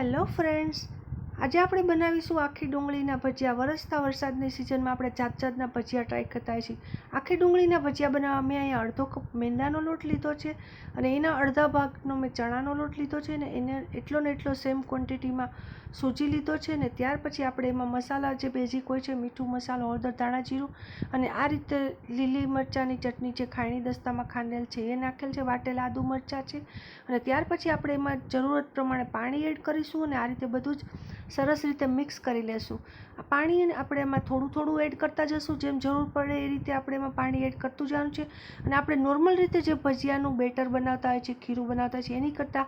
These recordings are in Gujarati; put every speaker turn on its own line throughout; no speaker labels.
હેલો ફ્રેન્ડ્સ આજે આપણે બનાવીશું આખી ડુંગળીના ભજીયા. વરસતા વરસાદની સિઝનમાં આપણે જાત જાતના ભજીયા ટ્રાય કરતા છીએ. આખી ડુંગળીના ભજીયા બનાવવા મેં અહીંયા અડધો કપ મેંદાનો લોટ લીધો છે અને એના અડધા ભાગનો મેં ચણાનો લોટ લીધો છે ને એને એટલો ને એટલો સેમ ક્વોન્ટિટીમાં સૂજી લીધો છે ને ત્યાર પછી આપણે એમાં મસાલા જે બેઝિક હોય છે, મીઠું મસાલો, હળદર, ધાણા, જીરું અને આ રીતે લીલી મરચાંની ચટણી જે ખાયણી દસ્તામાં ખાંડેલ છે એ નાખેલ છે, વાટેલા આદુ મરચાં છે અને ત્યાર પછી આપણે એમાં જરૂરત પ્રમાણે પાણી એડ કરીશું અને આ રીતે બધું જ સરસ રીતે મિક્સ કરી લેશું. આ પાણી આપણે એમાં થોડું થોડું એડ કરતા જશું, જેમ જરૂર પડે એ રીતે આપણે એમાં પાણી એડ કરતું જવાનું છે. અને આપણે નોર્મલ રીતે જે ભજીયાનું બેટર બનાવતા હોય છે, ખીરું બનાવતા છે, એની કરતાં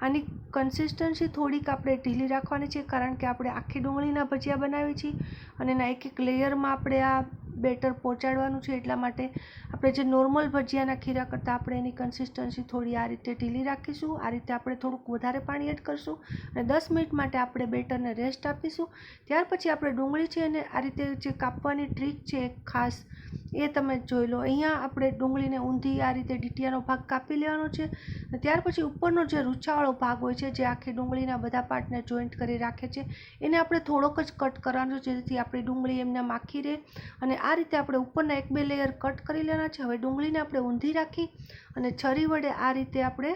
આની કન્સિસ્ટન્સી થોડીક આપણે ઢીલી રાખવાની છે, કારણ કે આપણે આખી ડુંગળીના ભજીયા બનાવીએ છીએ અને એના એક એક લેયરમાં આપણે આ બેટર પહોંચાડવાનું છે એટલા માટે આપણે જે નોર્મલ ભજીયાના ખીરા કરતાં આપણે એની કન્સિસ્ટન્સી થોડી આ રીતે ઢીલી રાખીશું, આ રીતે આપણે થોડુંક વધારે પાણી એડ કરીશું અને દસ મિનિટ માટે આપણે બેટરને રેસ્ટ આપીશું. ત્યાર પછી આપણે ડુંગળી છે અને આ રીતે જે કાપવાની ટ્રીક છે એક ખાસ એ તમે જોઈ લો. અહીંયા આપણે ડુંગળીને ઊંધી આ રીતે ડીટીયાનો ભાગ કાપી લેવાનો છે ત્યાર પછી ઉપરનો જે રૂચાવાળો ભાગ હોય છે, જે આખી ડુંગળીના બધા પાર્ટને જોઈન્ટ કરી રાખે છે, એને આપણે થોડોક જ કટ કરવાનો છે, જેથી આપણી ડુંગળી એમને માખી રહે. અને આ રીતે આપણે ઉપરના એક બે લેયર કટ કરી લેવાના છે. હવે ડુંગળીને આપણે ઊંધી રાખી અને છરી વડે આ રીતે આપણે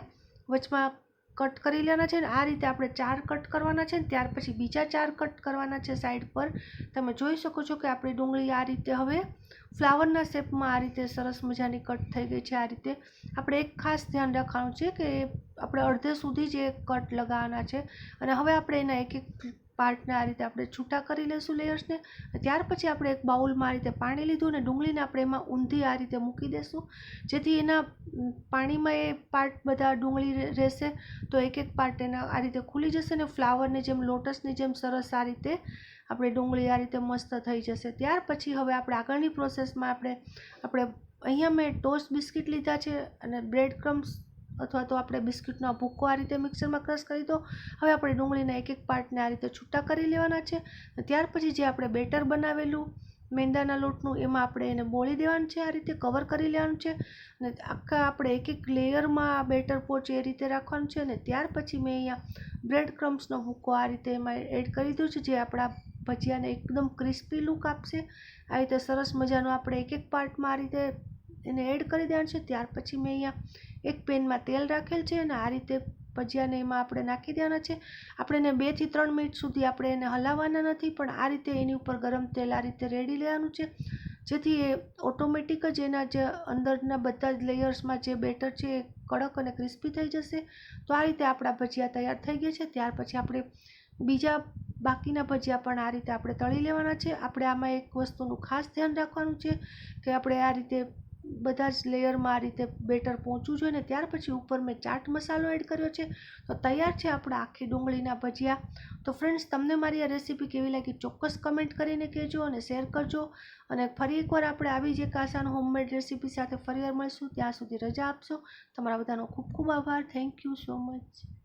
વચમાં કટ કરી લેવાના છે ને આ રીતે આપણે ચાર કટ કરવાના છે ને ત્યાર પછી બીજા ચાર કટ કરવાના છે સાઈડ પર. તમે જોઈ શકો છો કે આપણી ડુંગળી આ રીતે હવે ફ્લાવરના શેપમાં આ રીતે સરસ મજાની કટ થઈ ગઈ છે આ રીતે. આપણે એક ખાસ ધ્યાન રાખવાનું છે કે આપણે અડધે સુધી જ એ કટ લગાવવાના છે. અને હવે આપણે એના એક એક પાર્ટને આ રીતે આપણે છૂટા કરી લઈશું લેયર્સને ત્યાર પછી આપણે એક બાઉલમાં આ રીતે પાણી લીધું અને ડુંગળીને આપણે એમાં ઊંધી આ રીતે મૂકી દઈશું જેથી એના પાણીમાં એ પાર્ટ બધા ડુંગળી રહેશે. તો એક એક પાર્ટ એના આ રીતે ખુલી જશે ને ફ્લાવરની જેમ, લોટસની જેમ સરસ આ રીતે આપણે ડુંગળી આ રીતે મસ્ત થઈ જશે. ત્યાર પછી હવે આપણે આગળની પ્રોસેસમાં આપણે આપણે અહીંયા મેં ટોસ્ટ બિસ્કિટ લીધા છે અને બ્રેડ ક્રમ્સ અથવા તો આપણે બિસ્કિટનો ભૂકો આ રીતે મિક્સરમાં ક્રશ કરી દો. હવે આપણે ડુંગળીના એક એક પાર્ટને આ રીતે છૂટા કરી લેવાના છે. ત્યાર પછી જે આપણે બેટર બનાવેલું મેંદાના લોટનું, એમાં આપણે એને બોળી દેવાનું છે, આ રીતે કવર કરી લેવાનું છે. અને આખા આપણે એક એક લેયરમાં આ બેટર પહોંચે એ રીતે રાખવાનું છે. અને ત્યાર પછી મેં અહીંયા બ્રેડ ક્રમ્સનો ભૂકો આ રીતે એમાં એડ કરી દીધું છે, જે આપણા ભજીયાને એકદમ ક્રિસ્પી લુક આપશે. આ રીતે સરસ મજાનું આપણે એક એક પાર્ટમાં આ રીતે એને એડ કરી દેવાનું છે. ત્યાર પછી મેં અહીંયા એક પેનમાં તેલ રાખેલ છે અને આ રીતે ભજીયાને એમાં આપણે નાખી દેવાના છે. આપણે એને બેથી ત્રણ મિનિટ સુધી આપણે એને હલાવવાના નથી, પણ આ રીતે એની ઉપર ગરમ તેલ આ રીતે રેડી લેવાનું છે. જેથી એ ઓટોમેટિક જ એના જે અંદરના બધા જ લેયર્સમાં જે બેટર છે એ કડક અને ક્રિસ્પી થઈ જશે. તો આ રીતે આપણા ભજીયા તૈયાર થઈ ગયા છે. ત્યાર પછી આપણે બીજા બાકીના ભજીયા પણ આ રીતે આપણે તળી લેવાના છે. આપણે આમાં એક વસ્તુનું ખાસ ધ્યાન રાખવાનું છે કે આપણે આ રીતે બધા જ લેયરમાં આ રીતે બેટર પહોંચવું જોઈએ ને ત્યાર પછી ઉપર મેં ચાટ મસાલો એડ કર્યો છે. તો તૈયાર છે આપણા આખી ડુંગળીના ભજીયા. તો ફ્રેન્ડ્સ તમને મારી આ રેસીપી કેવી લાગી ચોક્કસ કમેન્ટ કરીને કહેજો અને શેર કરજો. અને ફરી એકવાર આપણે આવી જ એક આસાન હોમમેડ રેસીપી સાથે ફરીવાર મળીશું. ત્યાં સુધી રજા આપશો. તમારા બધાનો ખૂબ ખૂબ આભાર. Thank you so much